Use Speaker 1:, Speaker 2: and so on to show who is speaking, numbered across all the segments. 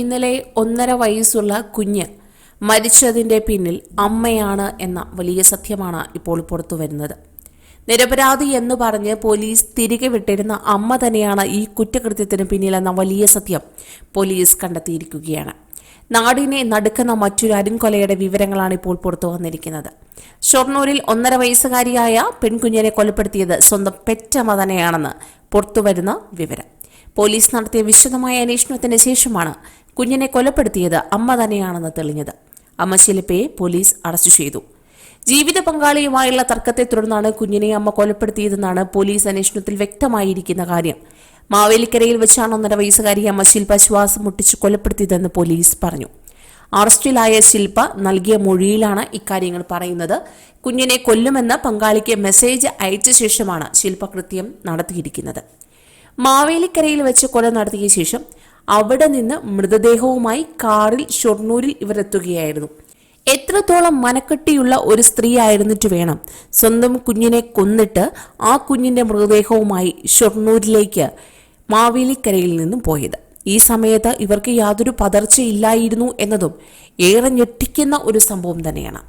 Speaker 1: ഇന്നലെ ഒന്നര വയസ്സുള്ള കുഞ്ഞ് മരിച്ചതിന്റെ പിന്നിൽ അമ്മയാണ് എന്ന വലിയ സത്യമാണ് ഇപ്പോൾ പുറത്തു വരുന്നത്. നിരപരാധി എന്ന് പറഞ്ഞ് പോലീസ് തിരികെ വിട്ടിരുന്ന അമ്മ തന്നെയാണ് ഈ കുറ്റകൃത്യത്തിന് പിന്നിലെന്ന വലിയ സത്യം പോലീസ് കണ്ടെത്തിയിരിക്കുകയാണ്. നാടിനെ നടുക്കുന്ന മറ്റൊരു അരുംകൊലയുടെ വിവരങ്ങളാണ് ഇപ്പോൾ പുറത്തു വന്നിരിക്കുന്നത്. ഷൊർണൂരിൽ ഒന്നര വയസ്സുകാരിയായ പെൺകുഞ്ഞിനെ കൊലപ്പെടുത്തിയത് സ്വന്തം പെറ്റമ്മ തന്നെയാണെന്ന് പുറത്തുവരുന്ന വിവരം. പോലീസ് നടത്തിയ വിശദമായ അന്വേഷണത്തിന് ശേഷമാണ് കുഞ്ഞിനെ കൊലപ്പെടുത്തിയത് അമ്മ തന്നെയാണെന്ന് തെളിഞ്ഞത്. അമ്മ ശില്പയെ പോലീസ് അറസ്റ്റ് ചെയ്തു. ജീവിത പങ്കാളിയുമായുള്ള തർക്കത്തെ തുടർന്നാണ് കുഞ്ഞിനെ അമ്മ കൊലപ്പെടുത്തിയതെന്നാണ് പോലീസ് അന്വേഷണത്തിൽ വ്യക്തമായിരിക്കുന്ന കാര്യം. മാവേലിക്കരയിൽ വെച്ചാണ് ഒന്നര വയസ്സുകാരി അമ്മ ശില്പ ശ്വാസം മുട്ടിച്ച് കൊലപ്പെടുത്തിയതെന്ന് പോലീസ് പറഞ്ഞു. അറസ്റ്റിലായ ശില്പ നൽകിയ മൊഴിയിലാണ് ഇക്കാര്യങ്ങൾ പറയുന്നത്. കുഞ്ഞിനെ കൊല്ലുമെന്ന് പങ്കാളിക്ക് മെസ്സേജ് അയച്ച ശേഷമാണ് ശില്പ കൃത്യം നടത്തിയിരിക്കുന്നത്. മാവേലിക്കരയിൽ വെച്ച് കൊല നടത്തിയ ശേഷം അവിടെ നിന്ന് മൃതദേഹവുമായി കാറിൽ ഷൊർണൂരിൽ ഇവരെത്തുകയായിരുന്നു. എത്രത്തോളം മനക്കെട്ടിയുള്ള ഒരു സ്ത്രീ ആയിരുന്നിട്ട് വേണം സ്വന്തം കുഞ്ഞിനെ കൊന്നിട്ട് ആ കുഞ്ഞിന്റെ മൃതദേഹവുമായി ഷൊർണൂരിലേക്ക് മാവേലിക്കരയിൽ നിന്നും പോയത്. ഈ സമയത്ത് ഇവർക്ക് യാതൊരു പതർച്ചയില്ലായിരുന്നു എന്നതും ഏറെ ഞെട്ടിക്കുന്ന ഒരു സംഭവം തന്നെയാണ്.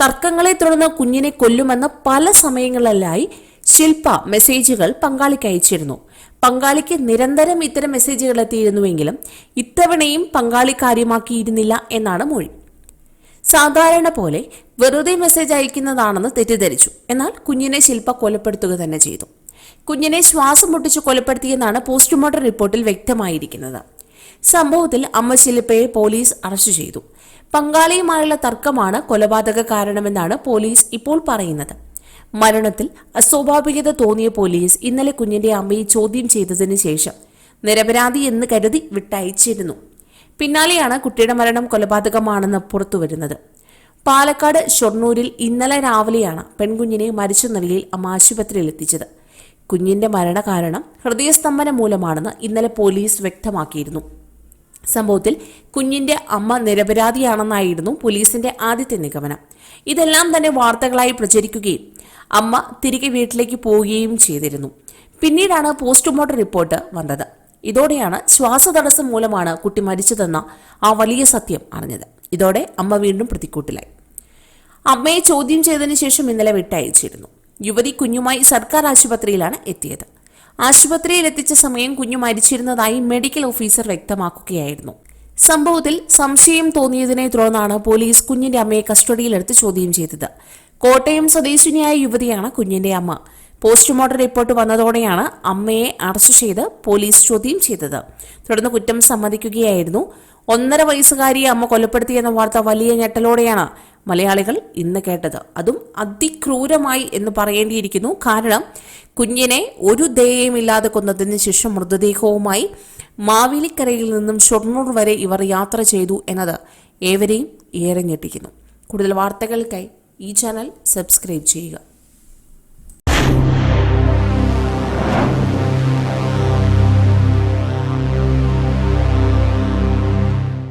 Speaker 1: തർക്കങ്ങളെ തുടർന്ന് കുഞ്ഞിനെ കൊല്ലുമെന്ന് പല സമയങ്ങളിലായി ശില്പ മെസ്സേജുകൾ പങ്കാളിക്ക് അയച്ചിരുന്നു. പങ്കാളിക്ക് നിരന്തരം ഇത്തരം മെസ്സേജുകൾ എത്തിയിരുന്നുവെങ്കിലും ഇത്തവണയും പങ്കാളി കാര്യമാക്കിയിരുന്നില്ല എന്നാണ് മൊഴി. സാധാരണ പോലെ വെറുതെ മെസ്സേജ് അയക്കുന്നതാണെന്ന് തെറ്റിദ്ധരിച്ചു. എന്നാൽ കുഞ്ഞിനെ ശില്പ കൊലപ്പെടുത്തുക തന്നെ ചെയ്തു. കുഞ്ഞിനെ ശ്വാസം മുട്ടിച്ച് കൊലപ്പെടുത്തിയെന്നാണ് പോസ്റ്റ്മോർട്ടം റിപ്പോർട്ടിൽ വ്യക്തമായിരിക്കുന്നത്. സംഭവത്തിൽ അമ്മ ശില്പയെ പോലീസ് അറസ്റ്റ് ചെയ്തു. പങ്കാളിയുമായുള്ള തർക്കമാണ് കൊലപാതക കാരണമെന്നാണ് പോലീസ് ഇപ്പോൾ പറയുന്നത്. മരണത്തിൽ അസ്വാഭാവികത തോന്നിയ പോലീസ് ഇന്നലെ കുഞ്ഞിന്റെ അമ്മയെ ചോദ്യം ചെയ്തതിനു ശേഷം നിരപരാധി എന്ന് കരുതി വിട്ടയച്ചിരുന്നു. പിന്നാലെയാണ് കുട്ടിയുടെ മരണം കൊലപാതകമാണെന്ന് പുറത്തുവരുന്നത്. പാലക്കാട് ഷൊർണൂരിൽ ഇന്നലെ രാവിലെയാണ് പെൺകുഞ്ഞിനെ മരിച്ച നിലയിൽ അമ്മ ആശുപത്രിയിൽ എത്തിച്ചത്. കുഞ്ഞിന്റെ മരണകാരണം ഹൃദയസ്തംഭനം മൂലമാണെന്ന് ഇന്നലെ പോലീസ് വ്യക്തമാക്കിയിരുന്നു. സംഭവത്തിൽ കുഞ്ഞിന്റെ അമ്മ നിരപരാധിയാണെന്നായിരുന്നു പോലീസിന്റെ ആദ്യത്തെ നിഗമനം. ഇതെല്ലാം തന്നെ വാർത്തകളായി പ്രചരിക്കുകയും അമ്മ തിരികെ വീട്ടിലേക്ക് പോവുകയും ചെയ്തിരുന്നു. പിന്നീടാണ് പോസ്റ്റ്മോർട്ടം റിപ്പോർട്ട് വന്നത്. ഇതോടെയാണ് ശ്വാസതടസ്സം മൂലമാണ് കുട്ടി മരിച്ചതെന്ന ആ വലിയ സത്യം അറിഞ്ഞത്. ഇതോടെ അമ്മ വീണ്ടും പ്രതിക്കൂട്ടിലായി. അമ്മയെ ചോദ്യം ചെയ്തതിനു ശേഷം ഇന്നലെ വിട്ടയച്ചിരുന്നു. യുവതി കുഞ്ഞുമായി സർക്കാർ ആശുപത്രിയിലാണ് എത്തിയത്. ആശുപത്രിയിൽ എത്തിച്ച സമയം കുഞ്ഞു മരിച്ചിരുന്നതായി മെഡിക്കൽ ഓഫീസർ വ്യക്തമാക്കുകയായിരുന്നു. സംഭവത്തിൽ സംശയം തോന്നിയതിനെ തുടർന്നാണ് പോലീസ് കുഞ്ഞിന്റെ അമ്മയെ കസ്റ്റഡിയിലെടുത്ത് ചോദ്യം ചെയ്തത്. കോട്ടയം സ്വദേശിനിയായ യുവതിയാണ് കുഞ്ഞിന്റെ അമ്മ. പോസ്റ്റ്മോർട്ടം റിപ്പോർട്ട് വന്നതോടെയാണ് അമ്മയെ അറസ്റ്റ് ചെയ്ത് പോലീസ് ചോദ്യം ചെയ്തത്. തുടർന്ന് കുറ്റം സമ്മതിക്കുകയായിരുന്നു. ഒന്നര വയസ്സുകാരിയെ അമ്മ കൊലപ്പെടുത്തിയെന്ന വാർത്ത വലിയ ഞെട്ടലോടെയാണ് മലയാളികൾ ഇന്ന് കേട്ടത്. അതും അതിക്രൂരമായി എന്ന് പറയേണ്ടിയിരിക്കുന്നു. കാരണം കുഞ്ഞിനെ ഒരു ദയയുമില്ലാതെ കൊന്നതിന് ശേഷം മൃതദേഹവുമായി മാവേലിക്കരയിൽ നിന്നും ഷൊർണൂർ വരെ ഇവർ യാത്ര ചെയ്തു എന്നത് ഏവരെയും ഏറെ ഞെട്ടിക്കുന്നു. കൂടുതൽ വാർത്തകൾക്കായി ഈ ചാനൽ സബ്സ്ക്രൈബ് ചെയ്യുക.